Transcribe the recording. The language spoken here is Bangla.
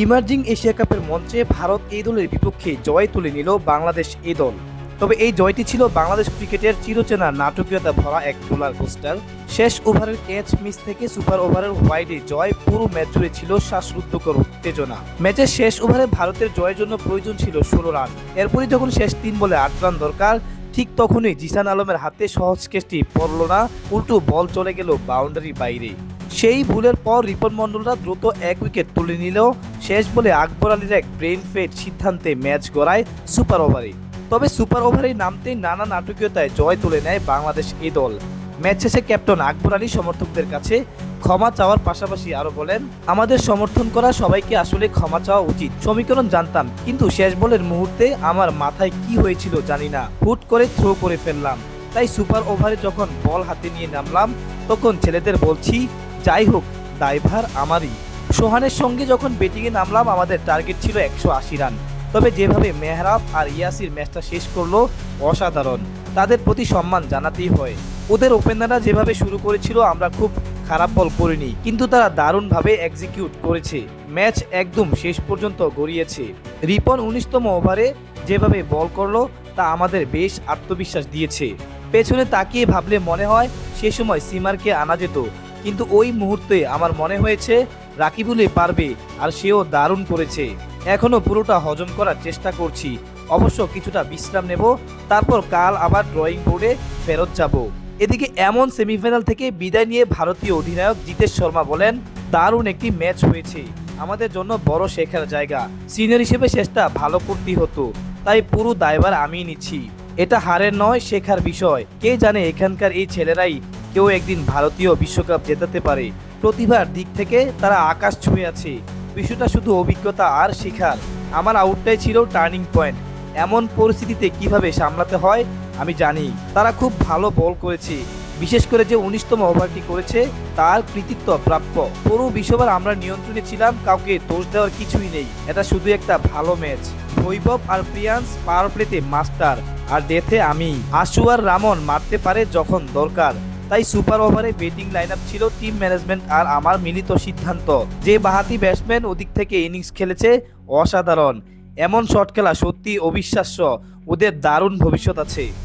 ইমার্জিং এশিয়া কাপের মঞ্চে ভারত এই দলের বিপক্ষে জয় তুলে নিল বাংলাদেশ এই দল। তবে এই জয়টি ছিল বাংলাদেশ ক্রিকেটের চিরচেনা নাটকীয়তা ভরা এক রোলার কোস্টার। শেষ ওভারের ক্যাচ মিস থেকে সুপার ওভারের হোয়াইটে জয় পুরো ম্যাচ জুড়ে ছিল শ্বাসরুদ্ধকর উত্তেজনা। ম্যাচের শেষ ওভারে ভারতের জয়ের জন্য প্রয়োজন ছিল ষোলো রান। এরপরই যখন শেষ তিন বলে আট রান দরকার, ঠিক তখনই জিসান আলমের হাতে সহজ কেসটি পড়ল না, উল্টো বল চলে গেল বাউন্ডারির বাইরে। সেই ভুলের পর রিপন মন্ডলরা দ্রুত এক উইকেট তুলে নিলেও শেষ বলে আকবর আলীর এক ব্রেন ফেড সিদ্ধান্তে ম্যাচ গড়ায় সুপার ওভারে তবে সুপার ওভারে নামতেই নানা নাটকীয়তায় জয় তুলে নেয় বাংলাদেশ এ দল। ম্যাচ শেষে ক্যাপ্টেন আকবর আলী সমর্থকদের কাছে ক্ষমা চাওয়ার পাশাপাশি আরও বলেন, আমাদের সমর্থন করা সবাইকে আসলে ক্ষমা চাওয়া উচিত। সমীকরণ জানতাম, কিন্তু শেষ বলের মুহূর্তে আমার মাথায় কি হয়েছিল জানি না। হুট করে থ্রো করে ফেললাম। তাই সুপার ওভারে যখন বল হাতে নিয়ে নামলাম, তখন ছেলেদের বলছি যাই হোক ড্রাইভার আমারই। সোহানের সঙ্গে যখন ব্যাটিংয়ে নামলাম, আমাদের টার্গেট ছিল একশো আশি রান তবে যেভাবে মেহরাব আর ইয়াসির ম্যাচটা শেষ করল, অসাধারণ। তাদের প্রতি সম্মান জানাতেই হয়। ওদের ওপেনাররা যেভাবে শুরু করেছিল, আমরা খুব খারাপ বল করিনি। কিন্তু তারা দারুণভাবে এক্সিকিউট করেছে। ম্যাচ একদম শেষ পর্যন্ত গড়িয়েছে। রিপন উনিশতম ওভারে যেভাবে বল করল, তা আমাদের বেশ আত্মবিশ্বাস দিয়েছে। পেছনে তাকিয়ে ভাবলে মনে হয়, সে সময় সিমারকে আনা যেত। কিন্তু ওই মুহূর্তে আমার মনে হয়েছে রাকিবুলে পারবে আর সেও দারুণ করেছে। এখনও পুরোটা হজম করার চেষ্টা করছি। অবশ্য কিছুটা বিশ্রাম নেব, তারপর কাল আবার ড্রয়িং বোর্ডে ফেরত যাব। এদিকে এমন সেমিফাইনাল থেকে বিদায় নিয়ে ভারতীয় অধিনায়ক জিতেশ শর্মা বলেন, দারুণ একটি ম্যাচ হয়েছে। আমাদের জন্য বড় শেখার জায়গা। সিনিয়র হিসেবে শেষটা ভালো করতেই হতো। তাই পুরো দায়ভার আমি নিচ্ছি। এটা হারের নয়, শেখার বিষয়। কে জানে এখানকার এই ছেলেরাই কেউ একদিন ভারতীয় বিশ্বকাপ জেতাতে পারে। প্রতিভার দিক থেকে তারা আকাশ ছুঁয়ে আছে। বিষয়টা শুধু অভিজ্ঞতা আর শেখার। আমার আউটটাই ছিল টার্নিং পয়েন্ট। এমন পরিস্থিতিতে কীভাবে সামলাতে হয়, আমি জানি। তারা খুব ভালো বল করেছে। বিশেষ করে যে উনিশতম ওভারটি করেছে, তার কৃতিত্ব প্রাপ্য। পুরো বিশ্ববার আমরা নিয়ন্ত্রণে ছিলাম, কাউকে দোষ দেওয়ার কিছুই নেই। এটা শুধু একটা ভালো ম্যাচ। বৈভব আর প্রিয়ান্স পাওয়ার প্লেতে মাস্টার, আর ডেথে আমি। আশু আর রামন মারতে পারে যখন দরকার। তাই সুপার ওভারে ব্যাটিং লাইন ছিল টিম ম্যানেজমেন্ট আর আমার মিলিত সিদ্ধান্ত। যে বাহাতি ব্যাটসম্যান ওদিক থেকে ইনিংস খেলেছে, অসাধারণ। এমন শট খেলা সত্যি অবিশ্বাস্য। ওদের দারুণ ভবিষ্যৎ আছে।